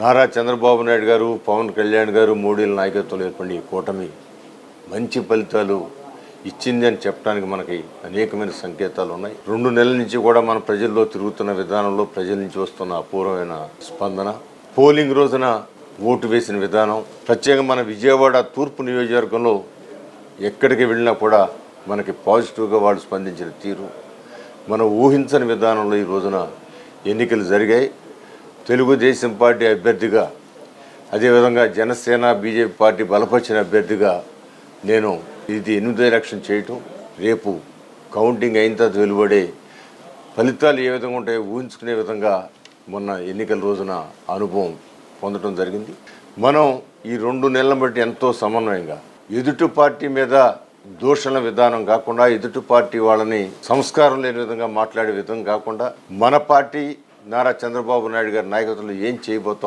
నారా చంద్రబాబు నాయుడు గారు పవన్ కళ్యాణ్ గారు మోడీల నాయకత్వంలో ఏర్పడిన ఈ కూటమి మంచి ఫలితాలు ఇచ్చింది అని చెప్పడానికి మనకి అనేకమైన సంకేతాలు ఉన్నాయి. రెండు నెలల నుంచి కూడా మన ప్రజల్లో తిరుగుతున్న విధానంలో ప్రజల నుంచి వస్తున్న అపూర్వమైన స్పందన పోలింగ్ రోజున ఓటు వేసిన విధానం ప్రత్యేకంగా మన విజయవాడ తూర్పు నియోజకవర్గంలో ఎక్కడికి వెళ్ళినా కూడా మనకి పాజిటివ్గా వాళ్ళు స్పందించిన తీరు మనం ఊహించని విధానంలో ఈ రోజున ఎన్నికలు జరిగాయి. తెలుగుదేశం పార్టీ అభ్యర్థిగా అదేవిధంగా జనసేన బీజేపీ పార్టీ బలపరిచిన అభ్యర్థిగా నేను ఇది ఎనిమిదో ఎలక్షన్ చేయటం రేపు కౌంటింగ్ అయిన తర్వాత వెలువడే ఫలితాలు ఏ విధంగా ఉంటాయో ఊహించుకునే విధంగా మొన్న ఎన్నికల రోజున అనుభవం పొందడం జరిగింది. మనం ఈ రెండు నెలలను బట్టి ఎంతో సమన్వయంగా ఎదుటి పార్టీ మీద దూషణ విధానం కాకుండా ఎదుటి పార్టీ వాళ్ళని సంస్కారం లేని విధంగా మాట్లాడే విధంగా కాకుండా మన పార్టీ నారా చంద్రబాబు నాయుడు గారి నాయకత్వంలో ఏం చేయబోతాం